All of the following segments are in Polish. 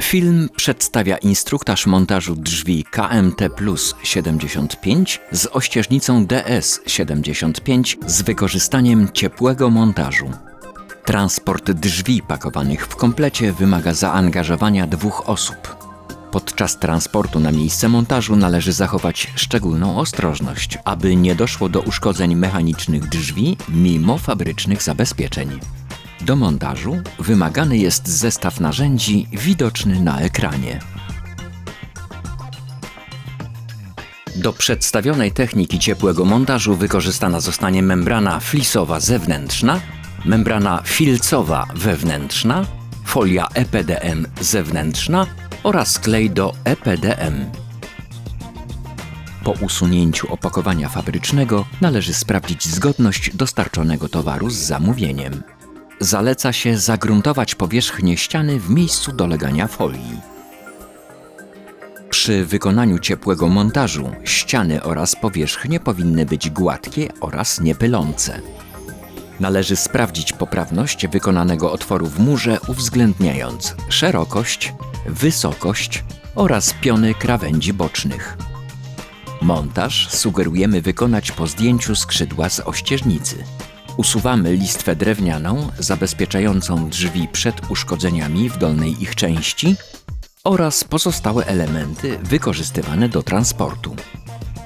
Film przedstawia instruktaż montażu drzwi KMT Plus 75 z ościeżnicą DS 75 z wykorzystaniem ciepłego montażu. Transport drzwi pakowanych w komplecie wymaga zaangażowania dwóch osób. Podczas transportu na miejsce montażu należy zachować szczególną ostrożność, aby nie doszło do uszkodzeń mechanicznych drzwi mimo fabrycznych zabezpieczeń. Do montażu wymagany jest zestaw narzędzi widoczny na ekranie. Do przedstawionej techniki ciepłego montażu wykorzystana zostanie membrana flisowa zewnętrzna, membrana filcowa wewnętrzna, folia EPDM zewnętrzna oraz klej do EPDM. Po usunięciu opakowania fabrycznego należy sprawdzić zgodność dostarczonego towaru z zamówieniem. Zaleca się zagruntować powierzchnię ściany w miejscu dolegania folii. Przy wykonaniu ciepłego montażu ściany oraz powierzchnie powinny być gładkie oraz niepylące. Należy sprawdzić poprawność wykonanego otworu w murze, uwzględniając szerokość, wysokość oraz piony krawędzi bocznych. Montaż sugerujemy wykonać po zdjęciu skrzydła z ościeżnicy. Usuwamy listwę drewnianą zabezpieczającą drzwi przed uszkodzeniami w dolnej ich części oraz pozostałe elementy wykorzystywane do transportu.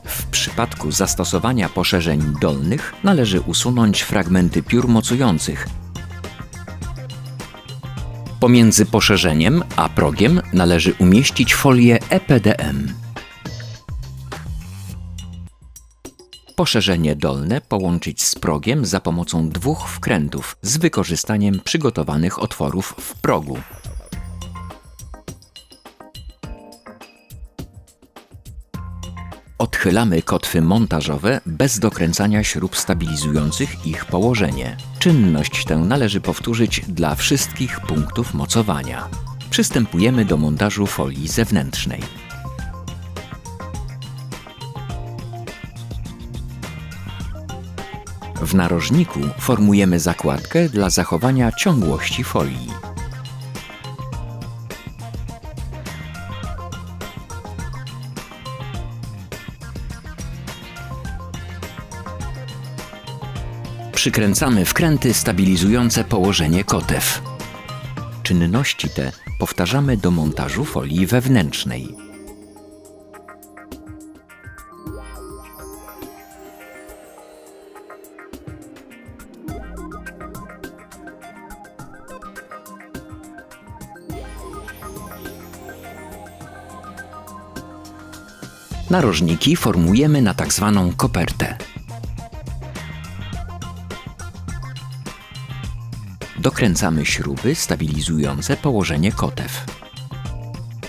W przypadku zastosowania poszerzeń dolnych należy usunąć fragmenty piór mocujących. Pomiędzy poszerzeniem a progiem należy umieścić folię EPDM. Poszerzenie dolne połączyć z progiem za pomocą dwóch wkrętów z wykorzystaniem przygotowanych otworów w progu. Odchylamy kotwy montażowe bez dokręcania śrub stabilizujących ich położenie. Czynność tę należy powtórzyć dla wszystkich punktów mocowania. Przystępujemy do montażu folii zewnętrznej. W narożniku formujemy zakładkę dla zachowania ciągłości folii. Przykręcamy wkręty stabilizujące położenie kotew. Czynności te powtarzamy do montażu folii wewnętrznej. Narożniki formujemy na tak zwaną kopertę. Dokręcamy śruby stabilizujące położenie kotew.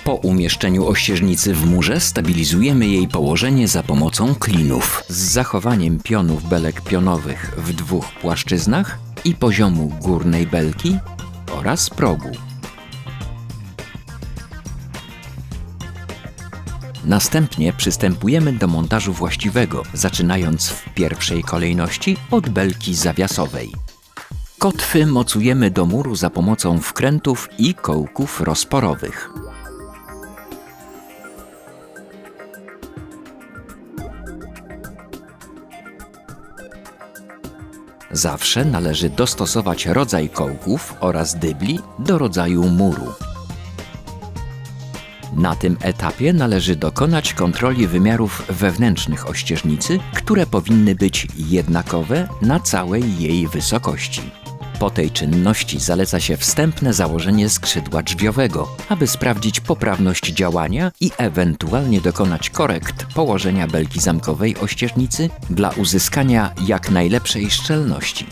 Po umieszczeniu ościeżnicy w murze stabilizujemy jej położenie za pomocą klinów z zachowaniem pionów belek pionowych w dwóch płaszczyznach i poziomu górnej belki oraz progu. Następnie przystępujemy do montażu właściwego, zaczynając w pierwszej kolejności od belki zawiasowej. Kotwy mocujemy do muru za pomocą wkrętów i kołków rozporowych. Zawsze należy dostosować rodzaj kołków oraz dybli do rodzaju muru. Na tym etapie należy dokonać kontroli wymiarów wewnętrznych ościeżnicy, które powinny być jednakowe na całej jej wysokości. Po tej czynności zaleca się wstępne założenie skrzydła drzwiowego, aby sprawdzić poprawność działania i ewentualnie dokonać korekt położenia belki zamkowej ościeżnicy dla uzyskania jak najlepszej szczelności.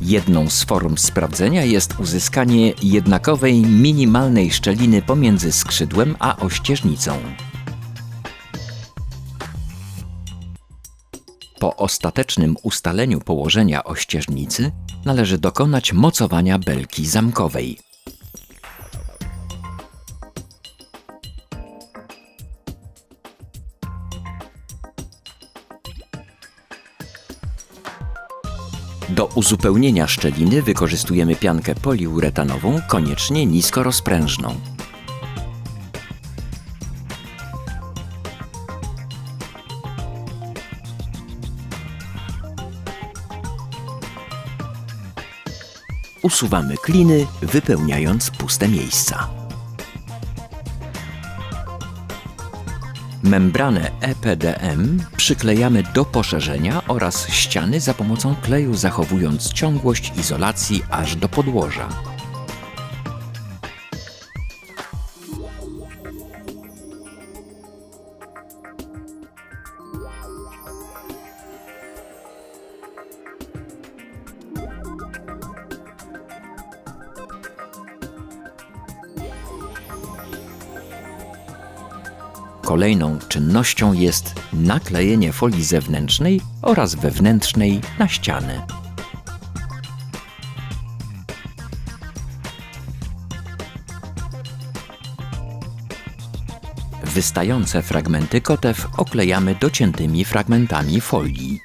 Jedną z form sprawdzenia jest uzyskanie jednakowej minimalnej szczeliny pomiędzy skrzydłem a ościeżnicą. Po ostatecznym ustaleniu położenia ościeżnicy należy dokonać mocowania belki zamkowej. Do uzupełnienia szczeliny wykorzystujemy piankę poliuretanową, koniecznie niskorozprężną. Usuwamy kliny, wypełniając puste miejsca. Membranę EPDM przyklejamy do poszerzenia oraz ściany za pomocą kleju, zachowując ciągłość izolacji aż do podłoża. Kolejną czynnością jest naklejenie folii zewnętrznej oraz wewnętrznej na ściany. Wystające fragmenty kotew oklejamy dociętymi fragmentami folii.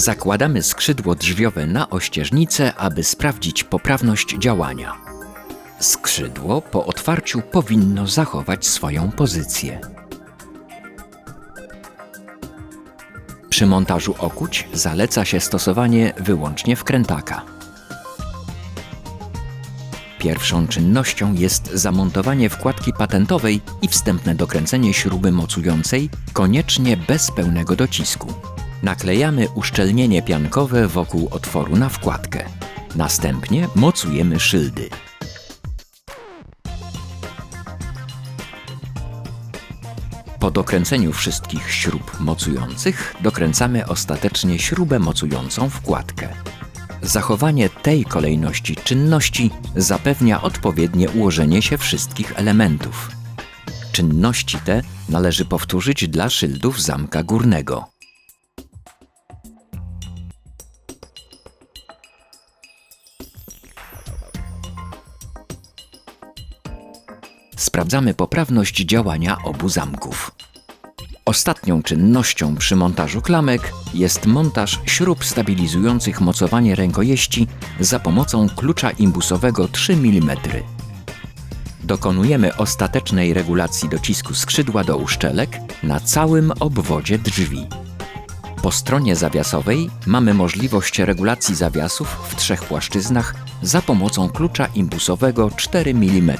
Zakładamy skrzydło drzwiowe na ościeżnicę, aby sprawdzić poprawność działania. Skrzydło po otwarciu powinno zachować swoją pozycję. Przy montażu okuć zaleca się stosowanie wyłącznie wkrętaka. Pierwszą czynnością jest zamontowanie wkładki patentowej i wstępne dokręcenie śruby mocującej, koniecznie bez pełnego docisku. Naklejamy uszczelnienie piankowe wokół otworu na wkładkę. Następnie mocujemy szyldy. Po dokręceniu wszystkich śrub mocujących dokręcamy ostatecznie śrubę mocującą wkładkę. Zachowanie tej kolejności czynności zapewnia odpowiednie ułożenie się wszystkich elementów. Czynności te należy powtórzyć dla szyldów zamka górnego. Sprawdzamy poprawność działania obu zamków. Ostatnią czynnością przy montażu klamek jest montaż śrub stabilizujących mocowanie rękojeści za pomocą klucza imbusowego 3 mm. Dokonujemy ostatecznej regulacji docisku skrzydła do uszczelek na całym obwodzie drzwi. Po stronie zawiasowej mamy możliwość regulacji zawiasów w trzech płaszczyznach za pomocą klucza imbusowego 4 mm.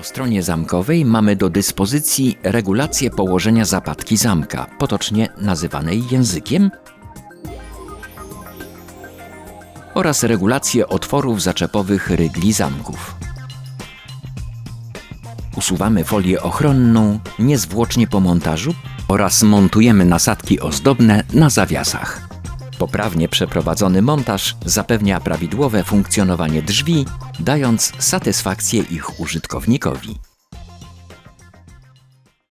Po stronie zamkowej mamy do dyspozycji regulację położenia zapadki zamka, potocznie nazywanej językiem, oraz regulację otworów zaczepowych rygli zamków. Usuwamy folię ochronną niezwłocznie po montażu oraz montujemy nasadki ozdobne na zawiasach. Poprawnie przeprowadzony montaż zapewnia prawidłowe funkcjonowanie drzwi, dając satysfakcję ich użytkownikowi.